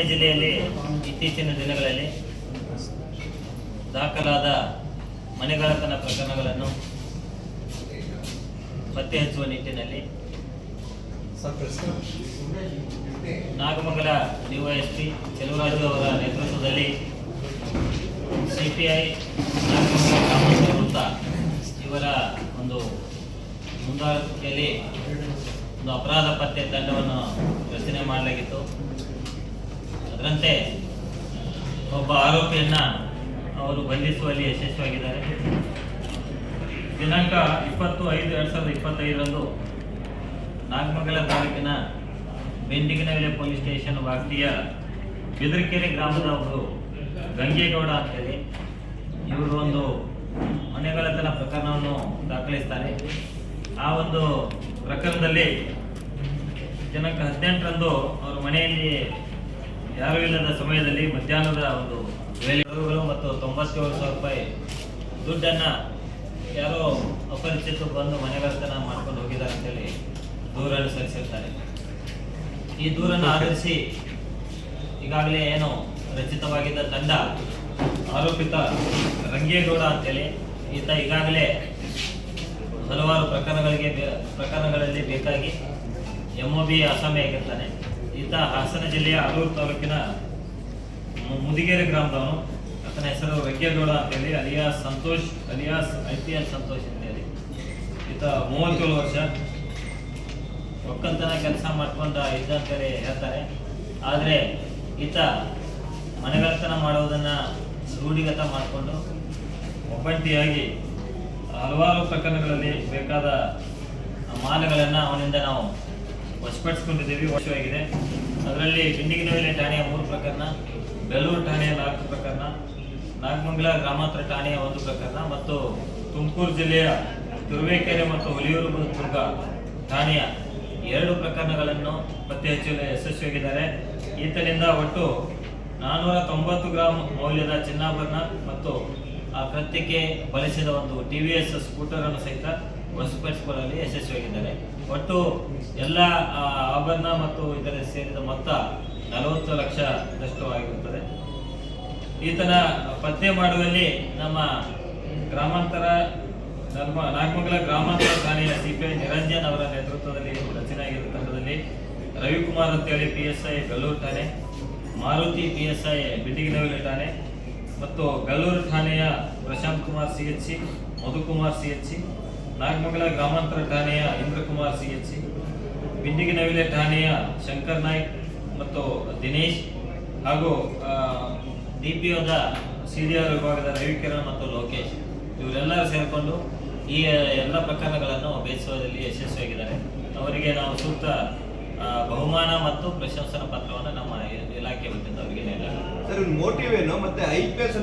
ಇತ್ತೀಚಿನ ದಿನಗಳಲ್ಲಿ ದಾಖಲಾದ ಮನೆಗಳತನ ಪ್ರಕರಣಗಳನ್ನು ಪತ್ತೆ ಹಚ್ಚುವ ನಿಟ್ಟಿನಲ್ಲಿ ನಾಗಮಂಗಲ ಡಿವೈಎಸ್ಪಿ ಚೆಲುವರಾಜು ಅವರ ನೇತೃತ್ವದಲ್ಲಿ ಸಿಪಿಐ ನಾಗಮಂಗಲ ಗ್ರಾಮಾಂತರ ವೃತ್ತ ಇವರ ಒಂದು ಮುಂದಾಳತ್ವದಲ್ಲಿ ಒಂದು ಅಪರಾಧ ಪತ್ತೆ ತಂಡವನ್ನು ರಚನೆ ಮಾಡಲಾಗಿತ್ತು. ಅದರಂತೆ ಒಬ್ಬ ಆರೋಪಿಯನ್ನ ಅವರು ಬಂಧಿಸುವಲ್ಲಿ ಯಶಸ್ವಿಯಾಗಿದ್ದಾರೆ. ದಿನಾಂಕ ಇಪ್ಪತ್ತು ಐದು ಎರಡು ಸಾವಿರದ ಇಪ್ಪತ್ತೈದರಂದು ನಾಗಮಂಗಲ ತಾಲೂಕಿನ ಬೆಂಡಿಗನವಿಲೆ ಪೊಲೀಸ್ ಸ್ಟೇಷನ್ ವ್ಯಾಪ್ತಿಯ ಬಿದರಕೆರೆ ಗ್ರಾಮದ ಒಬ್ಬರು ಗಂಗೇಗೌಡ ಅಂತೇಳಿ ಇವರು ಒಂದು ಮನೆಗಳತನ ಪ್ರಕರಣವನ್ನು ದಾಖಲಿಸ್ತಾರೆ. ಆ ಒಂದು ಪ್ರಕರಣದಲ್ಲಿ ದಿನಾಂಕ ಹದಿನೆಂಟರಂದು ಅವರ ಮನೆಯಲ್ಲಿ ಯಾರೂ ಇಲ್ಲದ ಸಮಯದಲ್ಲಿ ಮಧ್ಯಾಹ್ನದ ಒಂದು ವೇಳೆಗಳು ಮತ್ತು ತೊಂಬತ್ತೇಳು ಸಾವಿರ ರೂಪಾಯಿ ದುಡ್ಡನ್ನು ಯಾರೋ ಅಪರಿಚಿತ ಬಂದು ಮನೆಗಳತನ ಮಾಡ್ಕೊಂಡು ಹೋಗಿದ್ದಾರೆ ಅಂತೇಳಿ ದೂರನ್ನು ಸಲ್ಲಿಸಿರ್ತಾರೆ. ಈ ದೂರನ್ನು ಆಧರಿಸಿ ಈಗಾಗಲೇ ಏನು ರಚಿತವಾಗಿದ್ದ ತಂಡ ಆರೋಪಿತ ರಂಗೇಗೌಡ ಅಂತೇಳಿ ಈತ ಈಗಾಗಲೇ ಹಲವಾರು ಪ್ರಕರಣಗಳಿಗೆ ಪ್ರಕರಣಗಳಲ್ಲಿ ಬೇಕಾಗಿ ಎಂ ಒ ಬಿ ಅಸಾಮಿಯಾಗಿರ್ತಾನೆ. ಈತ ಹಾಸನ ಜಿಲ್ಲೆಯ ಆಲೂರು ತಾಲೂಕಿನ ಮುದಿಗೆರೆ ಗ್ರಾಮದವನು. ಆತನ ಹೆಸರು ರಂಗೇಗೌಡ ಅಂತೇಳಿ. Alias Santosh alias I P ಅಂತ ಹೇಳಿ ಈತ ಮೂವತ್ತೇಳು ವರ್ಷ. ಒಕ್ಕಲ್ತನ ಕೆಲಸ ಮಾಡ್ಕೊಂಡ ಇದ್ದ ಅಂತೇಳಿ ಹೇಳ್ತಾರೆ. ಆದರೆ ಈತ ಮನೆಗಳತನ ಮಾಡುವುದನ್ನು ರೂಢಿಗತ ಮಾಡಿಕೊಂಡು ಒಬ್ಬಂಟಿಯಾಗಿ ಹಲವಾರು ಪ್ರಕರಣಗಳಲ್ಲಿ ಬೇಕಾದ ಮಾಲಗಳನ್ನು ಅವನಿಂದ ನಾವು ವಶಪಡಿಸ್ಕೊಂಡಿದ್ದೀವಿ ವಶವಾಗಿದೆ ಅದರಲ್ಲಿ ಬಿಂಡಿಗಿನವಿಲೆ ಠಾಣೆಯ ಮೂರು ಪ್ರಕರಣ ಬೆಲ್ಲೂರು ಠಾಣೆಯ ನಾಲ್ಕು ಪ್ರಕರಣ, ನಾಗಮಂಗಲ ಗ್ರಾಮಾಂತರ ಠಾಣೆಯ ಒಂದು ಪ್ರಕರಣ ಮತ್ತು ತುಮಕೂರು ಜಿಲ್ಲೆಯ ತುರುವೇಕೆರೆ ಮತ್ತು ಹುಲಿಯೂರು ದುರ್ಗ ಠಾಣೆಯ ಎರಡು ಪ್ರಕರಣಗಳನ್ನು ಪತ್ತೆ ಹಚ್ಚಲು ಯಶಸ್ವಿಯಾಗಿದ್ದಾರೆ. ಈತನಿಂದ ಒಟ್ಟು ನಾನ್ನೂರ ತೊಂಬತ್ತು ಗ್ರಾಂ ಮೌಲ್ಯದ ಚಿನ್ನಾಭರಣ ಮತ್ತು ಆ ಕೃತ್ಯಕ್ಕೆ ಬಳಸಿದ ಒಂದು ಟಿ ವಿ ಎಸ್ ಸ್ಕೂಟರನ್ನು ಸಹಿತ ವಶಪಡಿಸಿಕೊಳ್ಳಲು ಯಶಸ್ವಿಯಾಗಿದ್ದಾರೆ. ಒಟ್ಟು ಎಲ್ಲ ಆಭರಣ ಮತ್ತು ಇದರ ಸೇರಿದ ಮೊತ್ತ ನಲವತ್ತು ಲಕ್ಷದಷ್ಟು ಆಗಿರುತ್ತದೆ ಈತನ ಪತ್ತೆ ಮಾಡುವಲ್ಲಿ ನಮ್ಮ ಗ್ರಾಮಾಂತರ ನಮ್ಮ ನಾಗಮಂಗಲ ಗ್ರಾಮಾಂತರ ಠಾಣೆಯ ಸಿಪಿಐ ನಿರಂಜನ್ ಅವರ ನೇತೃತ್ವದಲ್ಲಿ ರಚನೆ ಆಗಿರುವ ತಂಡದಲ್ಲಿ ರವಿಕುಮಾರ್ ಅಂತೇಳಿ ಪಿ ಎಸ್ ಐ ಗಲ್ಲೂರು ಠಾಣೆ, Maruti P S I Bindiganavile ಠಾಣೆ ಮತ್ತು ಗಲ್ಲೂರು ಠಾಣೆಯ Prashanth Kumar C H C, Madhukumar C H C Nagamangala ಗ್ರಾಮಾಂತರ ಠಾಣೆಯ Indrakumar C H C Bindiganavile ಠಾಣೆಯ ಶಂಕರ್ ನಾಯ್ಕ್ ಮತ್ತು ದಿನೇಶ್ ಹಾಗೂ ಡಿ ಪಿ ಒದ ಆರ್ ವಿಭಾಗದ ರವಿಕಿರಣ್ ಮತ್ತು ಲೋಕೇಶ್ ಇವರೆಲ್ಲರೂ ಸೇರಿಕೊಂಡು ಈ ಎಲ್ಲ ಪ್ರಕರಣಗಳನ್ನು ಬೇಸುವಲ್ಲಿ ಯಶಸ್ವಿಯಾಗಿದ್ದಾರೆ. ಅವರಿಗೆ ನಾವು ಸೂಕ್ತ ಬಹುಮಾನ ಮತ್ತು ಪ್ರಶಂಸನಾ ಪತ್ರವನ್ನು ನಮ್ಮ ಇಲಾಖೆ ವತಿಯಿಂದ ಅವರಿಗೆ ನೀಡಲಾಗಿದೆ. ಮೋಟಿವ್ ಏನು? ಮತ್ತೆ ಐ ಪಿ ಎಸ್